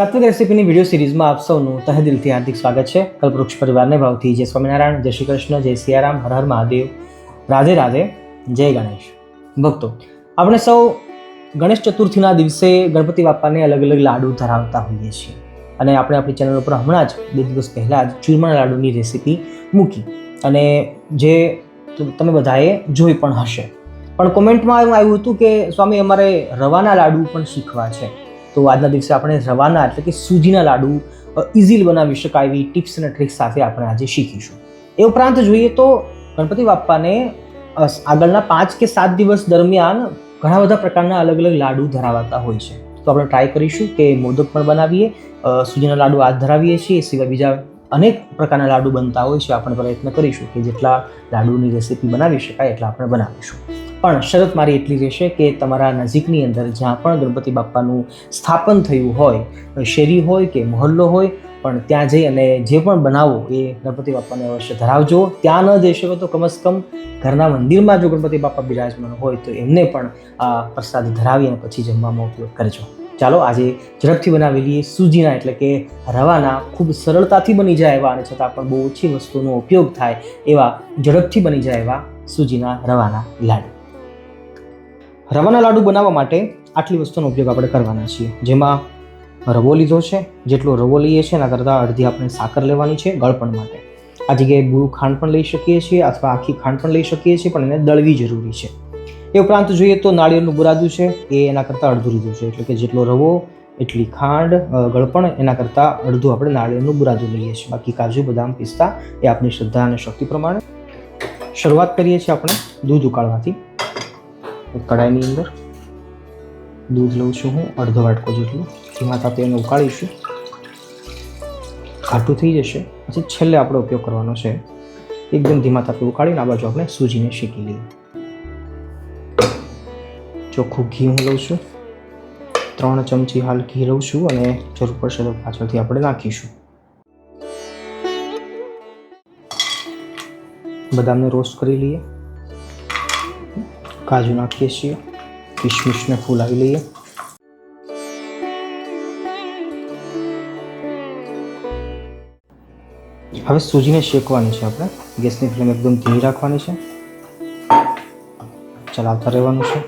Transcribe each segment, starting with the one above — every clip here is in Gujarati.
સાત્વિક રેસીપીની વીડિયો સિરીઝમાં આપ સૌનું તહે દિલથી હાર્દિક સ્વાગત છે. કલ્પવૃક્ષ પરિવારને ભાવથી જય સ્વામિનારાયણ, જય શ્રી કૃષ્ણ, જય સિયારામ, હર હર મહાદેવ. રાધે રાધે, જય ગણેશ. ભક્તો, આપણે સૌ ગણેશ ચતુર્થીના દિવસે ગણપતિ બાપાને અલગ અલગ લાડુ ધરાવતા હોઈએ છીએ. અને આપણે આપણી ચેનલ ઉપર હમણાં જ બે દિવસ પહેલાં જ ચૂરમા લાડુની રેસીપી મૂકી. અને જે તમે બધાએ જોઈ પણ હશે. પણ કોમેન્ટમાં એવું આવ્યું હતું કે, સ્વામી, અમારે રવાના લાડુ પણ શીખવા છે. તો આજના દિવસે આપણે રવાના એટલે કે સૂજીના લાડુ ઇઝીલ બનાવી શકાય એવી ટિપ્સ અને ટ્રિક્સ સાથે આપણે આજે શીખીશું. એ ઉપરાંત જોઈએ તો ગણપતિ બાપ્પાને આગળના પાંચ કે સાત દિવસ દરમિયાન ઘણા બધા પ્રકારના અલગ અલગ લાડુ ધરાવાતા હોય છે. તો આપણે ટ્રાય કરીશું કે મોદક પણ બનાવીએ સૂજીના લાડુ હાથ ધરાવીએ છીએ એ સિવાય બીજા અનેક પ્રકારના લાડુ બનતા હોય છે. આપણે પ્રયત્ન કરીશું કે જેટલા લાડુની રેસીપી બનાવી શકાય એટલા આપણે બનાવીશું. પણ શરત મારી એટલી રહેશે કે તમારા નજીકની અંદર જ્યાં પણ ગણપતિ બાપાનું સ્થાપન થયું હોય શેરી હોય કે મહોલ્લો હોય, પણ ત્યાં જઈ અને જે પણ બનાવો એ ગણપતિ બાપ્પાને અવશ્ય ધરાવજો. ત્યાં ન જઈ શકો તો કમસે કમ ઘરના મંદિરમાં જો ગણપતિ બાપ્પા બિરાજમાન હોય તો એમને પણ આ પ્રસાદ ધરાવી અને પછી જમવામાં ઉપયોગ કરજો. ચાલો, આજે ઝડપથી બનાવેલી સૂજીના, એટલે કે રવાના ખૂબ સરળતાથી બની જાય એવા અને છતાં પણ બહુ ઓછી વસ્તુનો ઉપયોગ થાય એવા ઝડપથી બની જાય એવા સૂજીના રવાના લાડુ. રવાના લાડુ બનાવવા માટે આટલી વસ્તુનો ઉપયોગ આપણે કરવાના છીએ. જેમાં રવો લીધો છે, જેટલો રવો લઈએ છીએ એના કરતાં અડધી આપણે સાકર લેવાની છે ગળપણ માટે. આ જગ્યાએ બુ ખાંડ પણ લઈ શકીએ છીએ અથવા આખી ખાંડ પણ લઈ શકીએ છીએ, પણ એને દળવી જરૂરી છે. એ ઉપરાંત જોઈએ તો નાળિયેરનું બુરાદું છે, એ એના કરતાં અડધું લીધું છે. એટલે કે જેટલો રવો, એટલી ખાંડ ગળપણ, એના કરતાં અડધું આપણે નાળિયેરનું બુરાદું લઈએ છીએ. બાકી કાજુ, બદામ, પિસ્તા એ આપણી શ્રદ્ધા અને શક્તિ પ્રમાણે શરૂઆત કરીએ છીએ આપણે દૂધ ઉકાળવાથી. કડાઈની અંદર દૂધ લઉં છું હું, અડધો વાટકો જેટલું. ધીમા તાપે એને ઉકાળીશું. ઘાટું થઈ જશે. પછી છેલ્લે આપણે ઉપયોગ કરવાનો છે, એકદમ ધીમા તાપે ઉકાળીને આ બાજુ આપણે સૂજીને શેકી લઈએ. ચોખ્ખું ઘી હું લઉં છું. ત્રણ ચમચી હાલ ઘી લઉં છું અને જરૂર પડશે તો પાછળથી આપણે નાખીશું. બદામને રોસ્ટ કરી લઈએ. કાજુ નાખીએ છીએ કિશમિશને ફૂલાવી લઈએ હવે સૂજીને શેકવાની છે આપણે ગેસની ફ્લેમ એકદમ ધીમી રાખવાની છે ચલાવતા રહેવાનું છે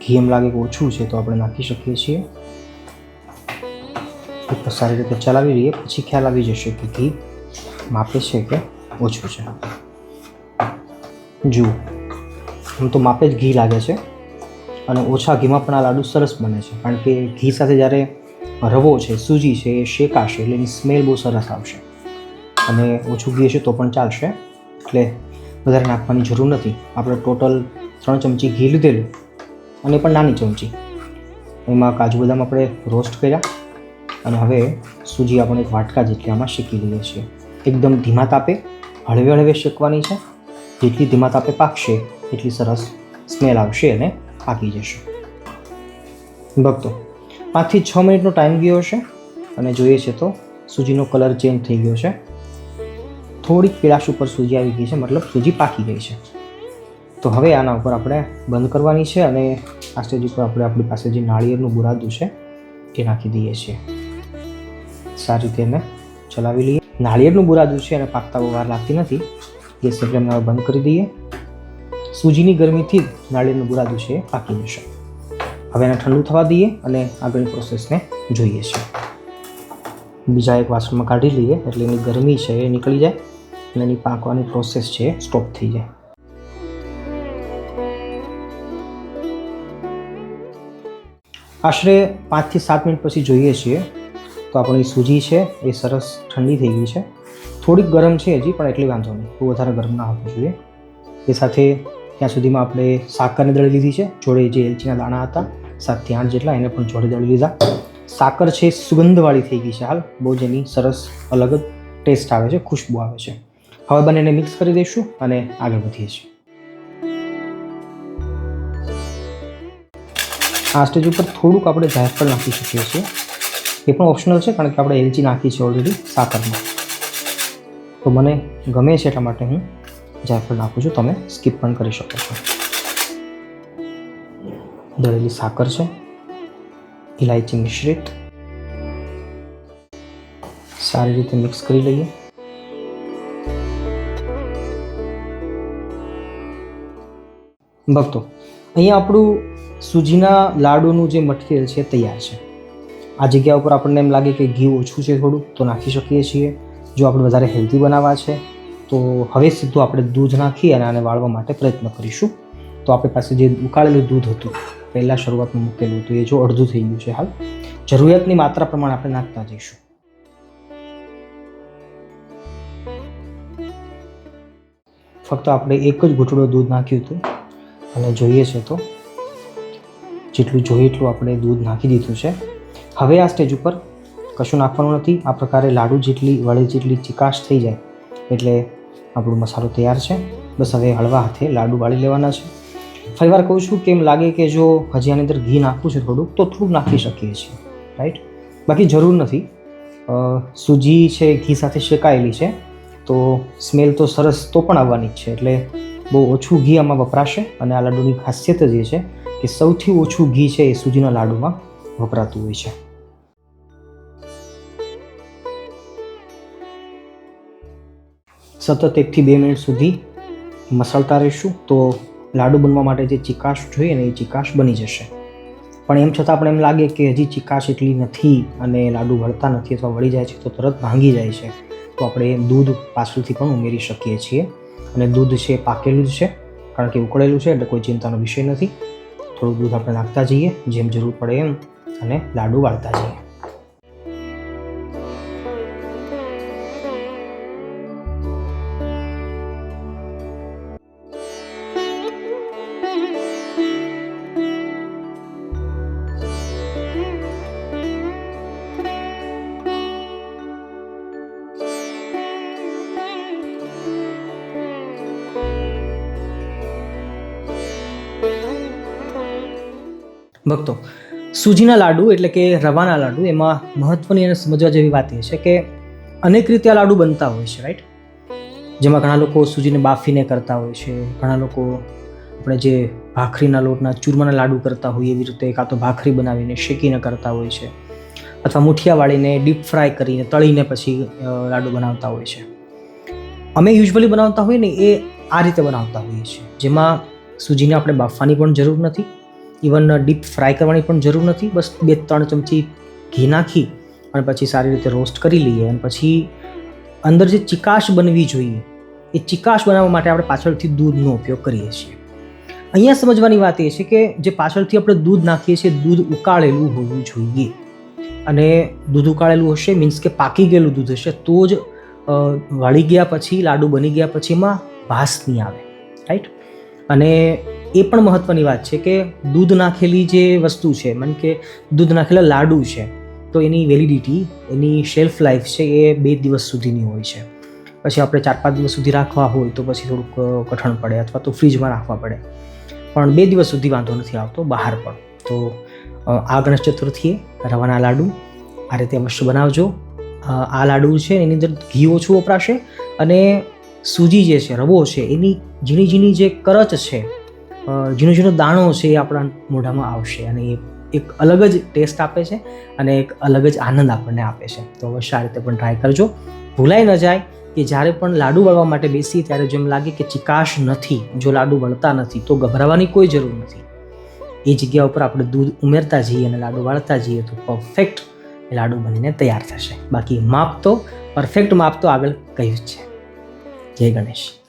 ઘી એમ લાગે કે ઓછું છે તો આપણે નાખી શકીએ છીએ સારી રીતે ચલાવી લઈએ પછી ખ્યાલ આવી જશે કે ઘી માપે છે કે ઓછું છે જુઓ આમ તો માપે જ ઘી લાગે છે અને ઓછા ઘીમાં પણ આ લાડુ સરસ બને છે. કારણ કે ઘી સાથે જ્યારે રવો છે, સૂજી છે એ શેકાશે એટલે એની સ્મેલ બહુ સરસ આવશે. અને ઓછું ઘી હશે તો પણ ચાલશે. એટલે વધારે નાખવાની જરૂર નથી. આપણે ટોટલ ત્રણ ચમચી ઘી લીધેલું અને પણ નાની ચમચી. એમાં કાજુ બદામ આપણે રોસ્ટ કર્યા અને હવે સૂજી આપણે એક વાટકા જેટલી આમાં શેકી લઈએ છીએ. એકદમ ધીમા તાપે, હળવે હળવે શેકવાની છે. જેટલી ધીમા તાપે પાકશે એટલી સરસ સ્મેલ આવશે અને પાકી જશે. ભક્તો, પાંચથી છ મિનિટનો ટાઈમ ગયો છે અને જોઈએ છે તો સૂજીનો કલર ચેન્જ થઈ ગયો છે. થોડીક પીળાશ ઉપર સૂજી આવી ગઈ છે, મતલબ સૂજી પાકી ગઈ છે. તો હવે આના ઉપર આપણે બંધ કરવાની છે અને આ સ્ટેજ ઉપર આપણે આપણી પાસે જે નાળિયેરનું બુરાદું છે એ નાખી દઈએ છીએ. સારી રીતે એને ચલાવી લઈએ. નાળિયેરનું બુરાદું છે અને પાકતા બહુ વાર લાગતી નથી, ગેસ ફ્લેમને બંધ કરી દઈએ. સૂજીની ગરમીથી જ નાળિયેરનું બુરાદું છે પાકી જશે હવે એને ઠંડુ થવા દઈએ અને આગળની પ્રોસેસને જોઈએ છીએ. બીજા એક વાસણમાં કાઢી લઈએ એટલે એની ગરમી છે એ નીકળી જાય અને એની પાકવાની પ્રોસેસ છે સ્ટોપ થઈ જાય. આશરે પાંચથી સાત મિનિટ પછી જોઈએ છીએ તો આપણી સૂજી છે એ સરસ ઠંડી થઈ ગઈ છે. થોડીક ગરમ છે હજી, પણ એટલી વાંધો નહીં. બહુ વધારે ગરમ ના હોવું જોઈએ. એ સાથે ત્યાં સુધીમાં આપણે સાકરને દળી લીધી છે. જોડે જે એલચીના દાણા હતા, સાતથી આઠ જેટલા, એને પણ જોડે દળી લીધા. સાકર છે, સુગંધવાળી થઈ ગઈ છે હાલ. બહુ જ એની સરસ અલગ જ ટેસ્ટ આવે છે, ખુશ્બુ આવે છે. હવે બંનેને મિક્સ કરી દઈશું અને આગળ વધીએ છીએ. આ સ્ટેજ ઉપર થોડુંક આપણે જાયફળ નાખી શકીએ છીએ. એ પણ ઓપ્શનલ છે, કારણ કે આપણે એલચી નાખી છે ઓલરેડી સાકરમાં. તો મને ગમે છે એટલા માટે હું જાયફળ નાખું છું, તમે સ્કીપ પણ કરી શકો છો. દળેલી સાકર છે ઇલાયચી મિશ્રિત. સારી રીતે મિક્સ કરી લઈએ. ભક્તો, અહીંયા આપણું સૂજીના લાડુનું જે મટીરિયલ છે તૈયાર છે. આ જગ્યા ઉપર આપણને એમ લાગે કે ઘી ઓછું છે થોડું, તો નાખી શકીએ છીએ. જો આપણે વધારે હેલ્ધી બનાવવા છે તો હવે સીધું આપણે દૂધ નાખી અને આને વાળવા માટે પ્રયત્ન કરીશું. તો આપણી પાસે જે ઉકાળેલું દૂધ હતું, પહેલાં શરૂઆતમાં મૂકેલું હતું, એ જો અડધું થઈ ગયું છે હાલ. જરૂરિયાતની માત્રા પ્રમાણે આપણે નાખતા જઈશું. ફક્ત આપણે એક જ ઘૂંટડો દૂધ નાખ્યું હતું. અને જોઈએ છે તો, જેટલું જોઈએ એટલું આપણે દૂધ નાખી દીધું છે. હવે આ સ્ટેજ ઉપર કશું નાખવાનું નથી. આ પ્રકારે લાડુ જેટલી વળે જેટલી ચિકાશ થઈ જાય, એટલે આપણો મસાલો તૈયાર છે. બસ હવે હળવા હાથે લાડુ વાળી લેવાના છે. ફરી વાર કહું છું કે એમ લાગે કે જો હજી આની અંદર ઘી નાખવું છે થોડુંક, તો થોડુંક નાખી શકીએ છીએ. રાઈટ બાકી જરૂર નથી. સૂજી છે, ઘી સાથે શેકાયેલી છે, તો સ્મેલ તો સરસ તો પણ આવવાની જ છે. એટલે બહુ ઓછું ઘી આમાં વપરાશે અને આ લાડુની ખાસિયત જ એ છે કે સૌથી ઓછું ઘી છે એ સૂજીના લાડુમાં વપરાતું હોય છે. સતત એકથી બે મિનિટ સુધી મસળતા રહીશું. તો લાડુ બનવા માટે જે ચિકાશ જોઈએ ને એ ચિકાશ બની જશે. પણ એમ છતાં આપણે એમ લાગે કે હજી ચિકાશ એટલી નથી અને લાડુ વળતા નથી અથવા વળી જાય છે તો તરત ભાંગી જાય છે. તો આપણે દૂધ પાછળથી પણ ઉમેરી શકીએ છીએ. અને દૂધ છે પાકેલું જ છે. કારણ કે ઉકળેલું છે એટલે કોઈ ચિંતાનો વિષય નથી. થોડું દૂધ આપણે નાખતા જઈએ, જેમ જરૂર પડે એમ, અને લાડુ વાળતા જઈએ. ભક્તો, સૂજીના લાડુ એટલે કે રવાના લાડુ એમાં મહત્વની અને સમજવા જેવી વાત એ છે કે અનેક રીતે આ લાડુ બનતા હોય છે રાઈટ જેમાં ઘણા લોકો સૂજીને બાફીને કરતા હોય છે, ઘણા લોકો આપણે જે ભાખરીના લોટના ચૂરમાના લાડુ કરતા હોય એવી રીતે કાં તો ભાખરી બનાવીને શેકીને કરતા હોય છે, અથવા મુઠિયા વાળીને ડીપ ફ્રાય કરીને તળીને પછી લાડુ બનાવતા હોય છે. અમે યુઝવલી બનાવતા હોઈએ ને એ આ રીતે બનાવતા હોઈએ છીએ, જેમાં સૂજીને આપણે બાફવાની પણ જરૂર નથી ઇવન ડીપ ફ્રાય કરવાની પણ જરૂર નથી. બસ બે ત્રણ ચમચી ઘી નાખી અને પછી સારી રીતે રોસ્ટ કરી લઈએ અને પછી અંદર જે ચિકાશ બનવી જોઈએ, એ ચિકાશ બનાવવા માટે આપણે પાછળથી દૂધનો ઉપયોગ કરીએ છીએ. અહીંયા સમજવાની વાત એ છે કે જે પાછળથી આપણે દૂધ નાખીએ છીએ, દૂધ ઉકાળેલું હોવું જોઈએ. અને દૂધ ઉકાળેલું હશે મીન્સ કે પાકી ગયેલું દૂધ હશે, તો જ વળી ગયા પછી, લાડુ બની ગયા પછી એમાં ભાસ નહીં આવે. રાઈટ અને એ પણ મહત્વની વાત છે કે દૂધ નાખેલી જે વસ્તુ છે, મન કે દૂધ નાખેલા લાડુ છે, તો એની વેલિડિટી એની શેલ્ફ લાઈફ છે એ બે દિવસ સુધીની હોય છે. પછી આપણે ચાર પાંચ દિવસ સુધી રાખવા હોય તો પછી થોડુંક કઠણ પડે અથવા તો ફ્રીજમાં રાખવા પડે. પણ બે દિવસ સુધી વાંધો નથી આવતો બહાર પણ. તો આ ગણેશ ચતુર્થીએ રવાના લાડુ આ રીતે અવશ્ય બનાવજો. આ લાડુ છે એની અંદર ઘી ઓછું વપરાશે અને સૂજી જે છે, રવો છે, એની ઝીણી ઝીણી જે કરચ છે ઝીણો ઝીણો દાણો છે એ આપણા મોઢામાં આવશે અને એ એક અલગ જ ટેસ્ટ આપે છે અને એક અલગ જ આનંદ આપણને આપે છે. તો અવશ્ય આ રીતે પણ ટ્રાય કરજો. ભૂલાઈ ન જાય કે જ્યારે પણ લાડુ વળવા માટે બેસી ત્યારે જેમ લાગે કે ચિકાશ નથી, જો લાડુ વળતા નથી તો ગભરાવાની કોઈ જરૂર નથી. એ જગ્યા ઉપર આપણે દૂધ ઉમેરતા જઈએ અને લાડુ વાળતા જઈએ તો પરફેક્ટ લાડુ બનીને તૈયાર થશે. બાકી માપ તો પરફેક્ટ માપ તો આગળ કહ્યું જ છે. જય ગણેશ.